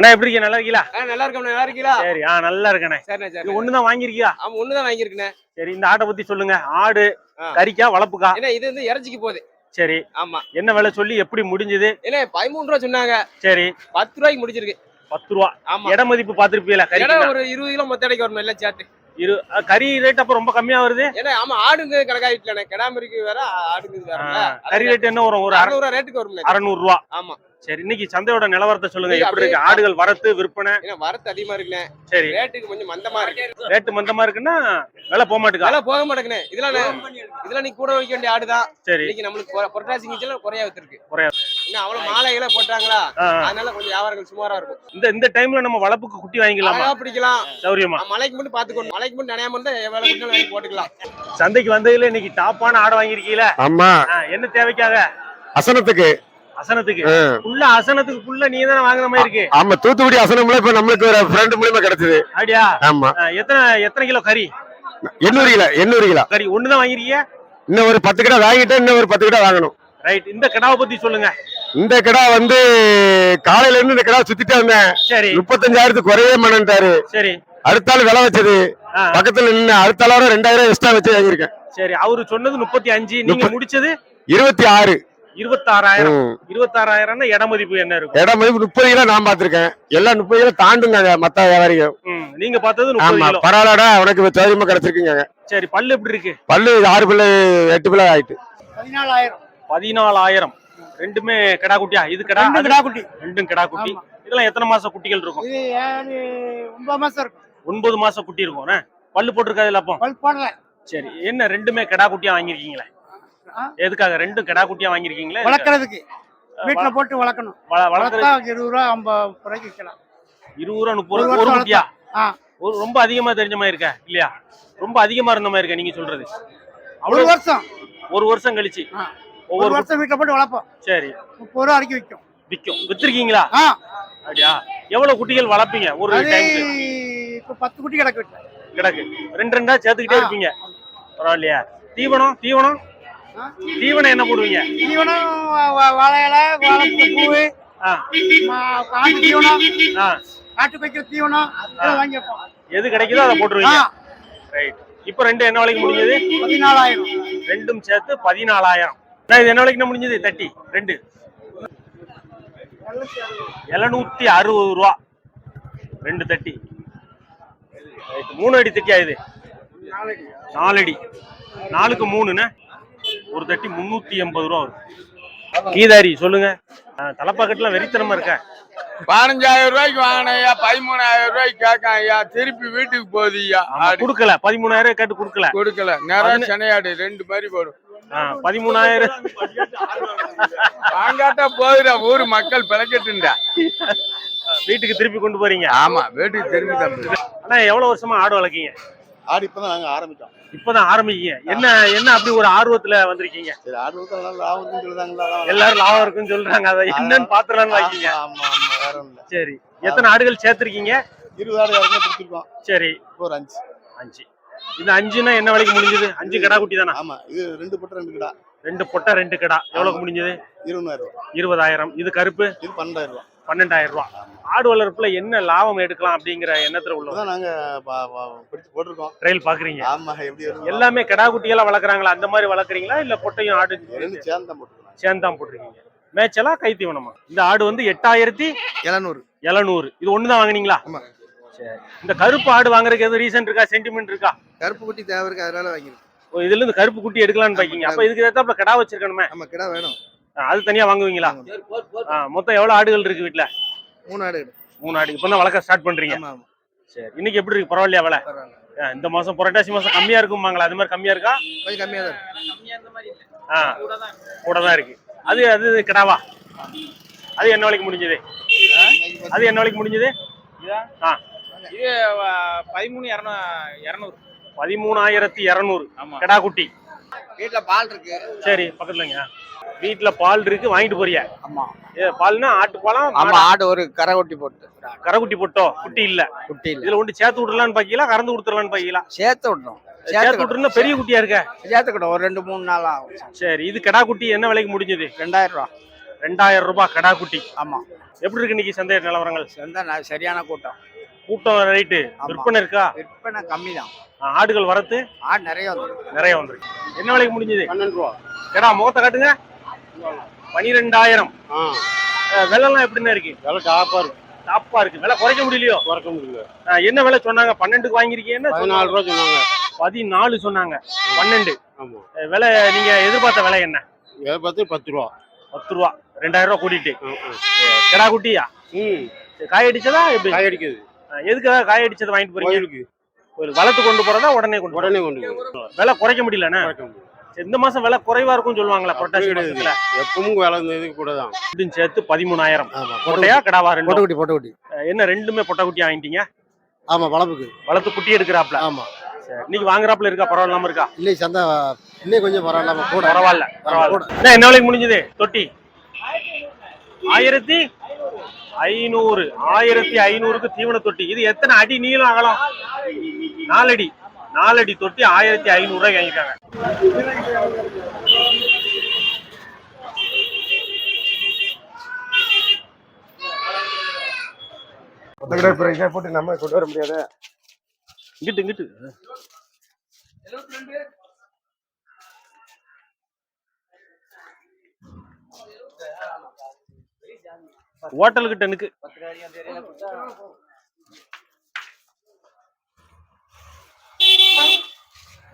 அண்ணா எப்படி இருக்கீங்க? நல்லா இருக்கீங்களா? நல்லா இருக்கோம் நல்லா இருக்கீங்களா? சரி ஆ நல்லா இருக்கண்ணே. சரி ஒண்ணுதான் வாங்கியிருக்கியா? ஆமா ஒண்ணுதான் வாங்கியிருக்கேன் சரி இந்த ஆட்டை பத்தி சொல்லுங்க. ஆடு. கறிக்கா வளப்புக்கா ஏன்னா இது வந்து இறச்சிக்கு போகுது. சரி. ஆமா. என்ன விலை சொல்லி எப்படி முடிஞ்சது? ஏன்னா பதிமூணு ரூபா சொன்னாங்க. சரி. பத்து ரூபாய்க்கு முடிச்சிருக்கு பத்து ரூபா. ஆமா. இட மதிப்பு பாத்திருப்பீங்களா ஒரு இருபது கிலோ மொத்த அடைக்கு வரணும் எல்லாம் சேர்த்து. இரு கறி ரேட் அப்ப ரொம்ப கம்மியா வருது? ஏன்னா ஆமா ஆடுங்க கணக்காயிட்டுல கிடாமரிக்கு வேற ஆடுங்க வேற கறி ரேட் என்ன வரும்? ஒரு அறுநூறு ரூபா ரேட்டுக்கு வரும்ல. அறநூறு ரூபா ஆமா. சரி இன்னைக்கு சந்தையோட நிலவரத்தை சொல்லுங்க. எப்படி இருக்கு? ஆடுகள் வரத்து விற்பனை? ஏன்னா வரத்து அதிகமா இருக்குண்ணே சரி. ரேட்டுக்கு கொஞ்சம் மந்தமா இருக்கு. ரேட்டு மந்தமா இருக்குன்னா விலை போக மாட்டுக்கா? அதெல்லாம் போக மாட்டேங்குண்ணே இதெல்லாம் இதெல்லாம் நீ கூட வைக்க வேண்டிய ஆடுதான். சரி. இன்னைக்கு நம்மளுக்கு புரட்டாசி குறையா வித்துருக்கு. குறையா. இன்னும் அவ்வளவு மாலைகளை போட்டாங்களா. அதனால கொஞ்சம் வியாபாரங்கள் சுமாரா இருக்கும். இந்த இந்த டைம்ல நம்ம வளப்புக்கு குட்டி வாங்கிக்கலாமா? பிடிக்கலாம். சௌரியமா? மலைக்கு மட்டும் பாத்துக்கணும் மலைக்கு மட்டும் நனையாம இருந்தா எவ்வளவு போட்டுக்கலாம். சந்தைக்கு வந்ததுல இன்னைக்கு டாப்பான ஆடு வாங்கியிருக்கீங்களா ஆமா. என்ன தேவைக்காக? அசனத்துக்கு. அசனத்துக்கு. புள்ள அசனத்துக்கு புள்ள நீ தானே வாங்குற மாதிரி இருக்கு. ஆமா தூத்துக்குடி அசனம்ல இப்ப நம்மளுக்கு ஒரு ஃப்ரெண்ட் மூலியமா கிடைச்சது. அப்படியா? ஆமா. எத்தனை எத்தனை கிலோ கறி? எண்ணூறு கிலோ எண்ணூறு கிலோ. கறி ஒண்ணுதான் வாங்கிருக்கீங்க இன்னும் ஒரு பத்து கிலோ வாங்கிட்டு இன்னும் ஒரு பத்து கிலோ வாங்கணும். ரைட் இந்த கிடாவை பத்தி சொல்லுங்க. இந்த கிடா வந்து காலையில இருந்து இந்த கிடா சுத்திட்டே வந்தேன் சரி. முப்பத்தஞ்சாயிரத்துக்கு குறையவே மாட்டேன்ட்டாரு சரி. அடுத்த ஆள் விலை வச்சது. பக்கத்துல நின்று அடுத்த ஆளோட ரெண்டாயிரம் எக்ஸ்ட்ரா வச்சு வாங்கியிருக்கேன். சரி அவரு சொன்னது முப்பத்தி அஞ்சு நீங்க முடிச்சது? இருபத்தி ஆறு. இருபத்தாறாயிரம். ம். இருபத்தாறாயிரம்னா இட மதிப்பு என்ன இருக்கும்? மதிப்பு முப்பது கிலோ நான் பாத்திருக்கேன் எல்லாம் முப்பது கிலோ தாண்டுங்க மத்த வியாபாரிகள். ம், நீங்க பார்த்தது ஆமா பரவாயில்லடா உனக்கு சௌரியமா கிடைச்சிருக்குங்க சரி பல்லு எப்படி இருக்கு? பல்லு ஆறு பிள்ளை எட்டு பிள்ளை ஆயிட்டு. பதினாலாயிரம். பதினாலாயிரம். ரெண்டுமே கிடா குட்டியா இது கிடா ரெண்டு அது- கிடா குட்டி ரெண்டும் கிடா குட்டி இதெல்லாம் எத்தனை மாசம் குட்டிகள் இருக்கும்? இது ஒன்பது மாசம் இருக்கும். ஒன்பது மாசம் குட்டி இருக்கும்? பல்லு போட்டிருக்காதுல அப்போ? பல் போடல. சரி என்ன ரெண்டுமே கிடா குட்டியா வாங்கிருக்கீங்களே? எதுக்காக? ரெண்டும் கிடா குட்டியா வாங்கிருக்கீங்களே வளர்க்கறதுக்கு. வீட்டுல போட்டு வளர்க்கணும். வளர்த்தா இருபது ரூபா ஐம்பது ரூபாய்க்கு விற்கலாம். இருபது ரூபா முப்பது ரூபா ஒரு குட்டியா. ஒரு ரொம்ப அதிகமா தெரிஞ்ச மாதிரி இருக்க? இல்லையா? ரொம்ப அதிகமா இருந்த மாதிரி இருக்க நீங்க சொல்றது? அவ்வளவு வருஷம். ஒரு வருஷம் கழிச்சு. ஒவ்வொரு வருஷம் வீட்டுல போட்டு வளர்ப்போம். சரி. முப்பது ரூபா வரைக்கும் விற்கும் விக்கும். வித்திருக்கீங்களா? ஆ. அப்படியா? எவ்வளவு குட்டிகள் வளர்ப்பீங்க? ஒரு இப்ப பத்து குட்டி கிடக்கு கிடக்கு. ரெண்டு ரெண்டா சேர்த்துக்கிட்டே. இருப்பீங்க. பரவாயில்லையா. தீவனம் தீவனம். தீவனம் என்ன போடுவீங்க? தீவனம் வா- வா- வாழை இலை வாழைப்பூ பூவு காட்டு தீவனம் ஆ. காட்டுக்கு வைக்கிற தீவனம் எது கிடைக்குதோ அதை போட்டுருவீங்க. ரைட் இப்போ ரெண்டு என்ன விலைக்கு முடிஞ்சது? பதினாலாயிரம். ரெண்டும் சேர்த்து பதினாலாயிரம். இது என்ன விலைக்கு முடிஞ்சது? தட்டி ரெண்டு. எழுநூத்தி அறுபது ரூபா. ரெண்டு தட்டி. மூணு அடி தட்டியா இது நாலு அடி நாலுக்கு மூணுண்ணே. ஒரு தட்டி முன்னூத்தி எண்பது ரூபா வரும். கீதாரி சொல்லுங்க. தலைப்பாக்கட்டுலாம் வெறித்தனமா இருக்க? பதினஞ்சாயிரம் ரூபாய்க்கு வாங்கினையா பதிமூணாயிரம் ரூபாய்க்கு கேட்கான் ஐயா திருப்பி வீட்டுக்கு ஆடு கொடுக்கல. பதிமூணாயிரம் கேட்டு கொடுக்கல. கொடுக்கல. நேரம் சென்னையாடு ரெண்டு மாதிரி போடும். பதிமூணாயிரம். வாங்காட்டா போகுதுடா ஊர் மக்கள் பிழைக்கட்டுண்டா வீட்டுக்கு திருப்பி கொண்டு போறீங்க? ஆமா வீட்டுக்கு திரும்பி தம்பி ஆனா எவ்வளவு வருஷமா ஆடு வளர்க்கீங்க? ஆடு இப்பதான் நாங்க ஆரம்பிச்சோம். இப்பதான் ஆரம்பிக்கீங்க. என்ன என்ன அப்படி ஒரு ஆர்வத்துல வந்திருக்கீங்க? நல்லா லாபம் அதான். எல்லாரும் லாபம் இருக்குன்னு சொல்றாங்க. அதை என்னன்னு பாத்துலான்னு வாங்கிங்க ஆமா ஆமா வேற சரி எத்தனை ஆடுகள் சேர்த்திருக்கீங்க? இருபது ஆடு இறங்க பிடிச்சிருக்கோம் சரி. ஒரு அஞ்சு. அஞ்சு. இது அஞ்சுன்னா என்ன விலைக்கு முடிஞ்சது? அஞ்சு கடா குட்டி தானா ஆமா இது ரெண்டு பட்டு ரெண்டு கிடா. ரெண்டு பொட்டை ரெண்டு கடா. எவ்வளவுக்கு முடிஞ்சது? இருபதாயிரம் ரூபாய் இருபதாயிரம். இது கருப்பு? இது பன்னெண்டாயிரம் ரூபாய் பன்னெண்டாயிரம் ரூபாய் ஆடு வளர்ப்புல என்ன லாபம் எடுக்கலாம் அப்படிங்கிற எண்ணத்துல உள்ள இப்பதான் நாங்க போட்டிருக்கோம். ட்ரையல் பாக்குறீங்க. ஆமா எப்படி எல்லாமே கடா குட்டியெல்லாம் வளர்க்குறாங்களா? அந்த மாதிரி வளர்க்குறீங்களா? இல்ல பொட்டையும் ஆடு ரெண்டு சேர்ந்து தான் போட்டுருக்கோம் சேர்ந்து தான் போட்டிருக்கீங்க. மேய்ச்சலா கை தீவனமா இந்த ஆடு வந்து எட்டாயிரத்தி எழுநூறு. எழுநூறு. இது ஒண்ணுதான் வாங்குனீங்களா? இந்த கருப்பு ஆடு வாங்குறதுக்கு எதுவும் ரீசன் இருக்கா? சென்டிமெண்ட் இருக்கா? கருப்பு குட்டி தேவை இருக்கு அதனால வாங்கிருக்கோம் ஓ, இதுல இருந்து கருப்பு குட்டி எடுக்கலாம்னு பாக்கீங்க. அப்ப இதுக்கு ஏத்தாப்புல கடா வச்சிருக்கணுமே. ஆமா கிடா வேணும். அது தனியா வாங்குவீங்களா? ஆ, மொத்தம் எவ்வளவு ஆடுகள் இருக்கு வீட்ல? மூணு ஆடு மூணு ஆடு. இப்பதான் வளர்க்க ஸ்டார்ட் பண்றீங்க. சரி. இன்னைக்கு எப்படி இருக்கு? பரவாயில்லையா விலை? இந்த மாசம் புரட்டாசி மாசம் கம்மியா இருக்குமாங்களா அது மாதிரி கம்மியா இருக்கா? கொஞ்சம் கம்மியா தான் ஆ கூட தான் இருக்கு. அது அது கிடாவா? அது என்ன விலைக்கு முடிஞ்சது? அது என்ன விலைக்கு முடிஞ்சது? ஆ. இது பதிமூணு இரநூ இரநூறு. பதிமூணாயிரத்தி இரநூறு. ஆமா. கடா குட்டி. வீட்டுல பால் இருக்கு. சரி பக்கத்துலங்க வீட்டுல பால் இருக்கு வாங்கிட்டு போறியா? ஆமா. ஏ, பால்னா ஆட்டு பாலம் ஆமா ஆடு ஒரு கரை குட்டி போட்டு. கரைக்குட்டி போட்டோ? குட்டி இல்ல. குட்டி இல்ல. இதுல ஒன்று சேர்த்து விடலான்னு பாக்கீங்களா கறந்து கொடுத்துடலான்னு பாக்கீங்களா? சேர்த்து விடணும். சேர்த்து விட்டுருந்தா பெரிய குட்டியா இருக்க? சேர்த்துக்கிட்டோம் ஒரு ரெண்டு மூணு நாள் ஆகும். சரி இது கடா குட்டி என்ன விலைக்கு முடிஞ்சது? ரெண்டாயிரம் ரூபா. ரெண்டாயிரம் ரூபாய் கடா குட்டி. ஆமா. எப்படி இருக்கு இன்னைக்கு சந்தை நிலவரங்கள்? சொந்த சரியான கூட்டம். கூட்டம் ரைட்டு. விற்பனை இருக்கா? விற்பனை கம்மி தான் ஆடுகள் வரத்து? ஆடு நிறைய வந்துடும் நிறைய வந்திருக்கு. என்ன விலைக்கு முடிஞ்சது? பன்னெண்டு ரூபா. கடா முகத்தை காட்டுங்க. பனிரெண்டாயிரம். விலைலாம் எப்படிண்ணே இருக்கு? விலை டாப்பா இருக்கு. டாப்பா இருக்கு. விலை குறைக்க முடியலையோ? குறைக்க முடியல. என்ன விலை சொன்னாங்க? பன்னெண்டுக்கு வாங்கிருக்கீங்கன்னு பதினாலு ரூபா சொன்னாங்க. பதினாலு சொன்னாங்க. பன்னெண்டு. விலை நீங்க எதிர்பார்த்த விலை என்ன? இதை பார்த்து பத்து ரூபா. பத்து ரூபா. ரெண்டாயிரம் ரூபா கூட்டிட்டு. கிடா குட்டியா? ம். காய் அடிச்சதா எப்படி? காய் அடிக்குது. எதுக்காக காய் அடிச்சதை வாங்கிட்டு போறீங்க? ஒரு வளர்த்து கொண்டு போறதா உடனே கொண்டு? உடனே கொண்டு விலை குறைக்க முடியலண்ணே. இந்த மாசம் விலை குறைவா இருக்கும் சொல்லுவாங்களா புரட்டாசி மாசத்துல. எப்பவும் வேலை இது கூட தான். இதுவும் சேர்த்து பதிமூணாயிரம். பொட்டையா கிடாவா ரெண்டு பொட்டக்குட்டி பொட்டக்குட்டி என்ன ரெண்டுமே பொட்டை குட்டி வாங்கிட்டீங்க? ஆமா வளர்ப்புக்கு. வளர்த்து குட்டி எடுக்கிறாப்ல ஆமா. இன்னைக்கு வாங்குறாப்ல இருக்கா பரவாயில்லாம இருக்கா? இல்லை சந்தை இன்னும் கொஞ்சம் பரவாயில்லாம கூட. பரவாயில்ல பரவாயில்ல. என்ன விலைக்கு முடிஞ்சது? தொட்டி? ஆயிரத்தி ஐநூறு ஆயிரத்தி ஐநூறுக்கு தீவன தொட்டி. இது எத்தனை அடி நீளம் அகலம்? நாலடி. நாலடி தொட்டி ஆயிரத்தி ஐநூறு ரூபாய் இதை போட்டு நம்ம கொண்டு வர முடியாது? இங்கிட்டு இங்கிட்டு. ஹோட்டல் கிட்ட நிக்கு.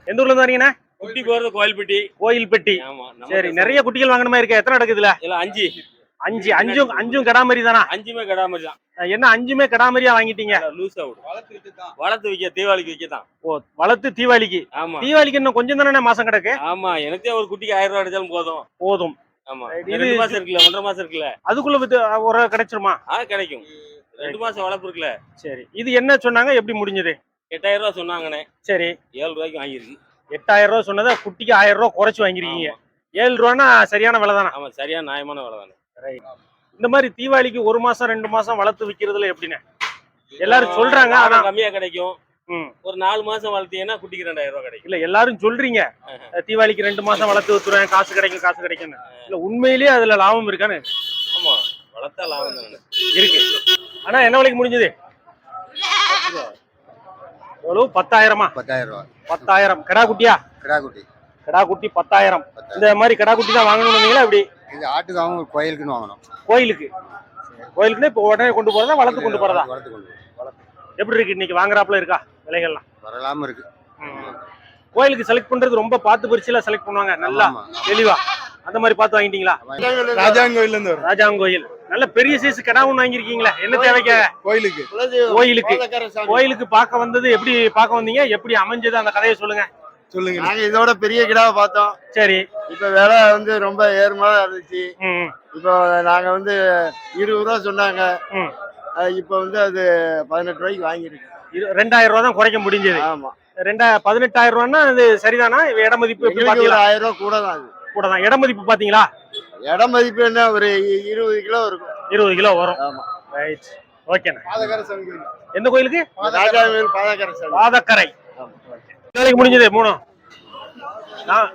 எந்த ஊர்ல இருந்து வரீங்கண்ணா குட்டி போறது கோயில்பட்டி. கோயில்பட்டி. சரி நிறைய குட்டிகள் வாங்கின மாதிரி இருக்கா. எத்தனை நடக்குதுல? இல்ல அஞ்சு. அஞ்சு அஞ்சும் அஞ்சும் கடாமரி தானா அஞ்சுமே கடாம தான் என்ன அஞ்சுமே கடாமரியா வாங்கிட்டீங்க? லூசா வளர்த்து வைக்க தீபாவளிக்கு வைக்க தான் ஓ வளர்த்து தீபாவளிக்கு ஆமா. தீபாவளிக்கு இன்னும் கொஞ்சம் தானே மாசம் கிடக்கு? ஆமா எனக்கே ஒரு குட்டிக்கு ஆயிரம் ரூபாய் அடிச்சாலும் போதும். போதும். ஆமா. ரெண்டு மாசம் இருக்குல்ல ஒன்றரை மாசம் இருக்குல்ல? அதுக்குள்ள வித்து ஒரு கிடைச்சிருமா? ஆ கிடைக்கும். ரெண்டு மாசம் வளர்ப்பு இருக்குல்ல? சரி. இது என்ன சொன்னாங்க? எப்படி முடிஞ்சது? எட்டாயிரம் ரூபாய் சொன்னாங்கண்ணே. சரி. ஏழு ரூபாய்க்கு வாங்கியிருக்கு எட்டாயிரம் ரூபா சொன்னதை குட்டிக்கு ஆயிரம் ரூபா குறைச்சு வாங்கிருக்கீங்க. ஏழு ரூபான்னா சரியான விலை தானே? ஆமா சரியா நியாயமான விலை தானே. இந்த மாதிரி தீபாவளிக்கு ஒரு மாசம் ரெண்டு மாசம் வளர்த்து விக்கிறதுல எப்படின்னு எல்லாரும் சொல்றாங்க ஆனா கம்மியா கிடைக்கும். ஒரு நாலு மாசம் வளர்த்தீங்கன்னா குட்டிக்கு ரெண்டாயிரம் ரூபாய் கிடைக்கும். இல்ல எல்லாரும் சொல்றீங்க. தீபாவளிக்கு ரெண்டு மாசம் வளர்த்து வித்துருவேன் காசு கிடைக்கும் காசு கிடைக்கும்னு இல்ல உண்மையிலேயே அதுல லாபம் இருக்கான்னு ஆமா வளர்த்தா லாபம் தானே. இருக்கு. ஆனா என்ன விலைக்கு முடிஞ்சது? எவ்வளவு? பத்தாயிரமா? பத்தாயிரம் ரூபா. பத்தாயிரம். கடா குட்டியா? கிடாக்குட்டி கடா குட்டி பத்தாயிரம். இந்த மாதிரி கடா குட்டி தான் வாங்கணும்னு இப்படி இது ஆட்டுக்கு அவங்க கோயிலுக்குன்னு வாங்கணும். கோயிலுக்கு. கோயிலுக்குன்னு இப்போ உடனே கொண்டு போறதா வளர்த்து கொண்டு போறதா? வளர்த்து கொண்டு. எப்படி இருக்கு? இன்னைக்கு வாங்குறாப்புல இருக்கா? விலைகள்லாம்? வரலாம இருக்கு. கோயிலுக்கு செலக்ட் பண்றது ரொம்ப பார்த்து பரிசுல செலக்ட் பண்ணுவாங்க. நல்லா. தெளிவா. அந்த மாதிரி பார்த்து வாங்கிட்டீங்களா? ராஜாங்கோயில இருந்து வரும். ராஜாங்க கோயில் நல்ல பெரிய சைஸ் கடா ஒண்ணு வாங்கிருக்கீங்களா என்ன தேவைக்க? கோயிலுக்கு. கோயிலுக்கு. கோயிலுக்கு. பார்க்க வந்தது எப்படி பார்க்க வந்தீங்க? எப்படி அமைஞ்சது? அந்த கதையை சொல்லுங்க. சொல்லுங்க. நாங்க இதோட பெரிய கிடாவை பார்த்தோம். சரி. இப்ப விலை வந்து ரொம்ப ஏறுமாதான் இருந்துச்சு. இப்போ நாங்க வந்து இருபது ரூபா சொன்னாங்க. இப்ப வந்து அது பதினெட்டு ரூபாய்க்கு வாங்கியிருக்கு. இரு- ரெண்டாயிரம் ரூபா தான் குறைக்க முடிஞ்சது. ஆமா. ரெண்டா பதினெட்டாயிரம் ரூபான்னா அது சரிதானா? இட மதிப்பு எப்படி எங்களுக்கு ஒரு பாத்தீங்களா? ஆயிரம் ரூபாய் கூட தான் அது. கூட தான் இட மதிப்பு பாத்தீங்களா? இட மதிப்பு என்ன? ஒரு இ- இருபது கிலோ இருக்கும். இருபது கிலோ வரும். ஆமா. ரைட் ஓகேண்ணா பாதகார எந்த கோயிலுக்கு? ராஜா கோயில் பாதகர சாமி பாதக்கரை. நாளைக்கு முடிஞ்சது மூணும் நான்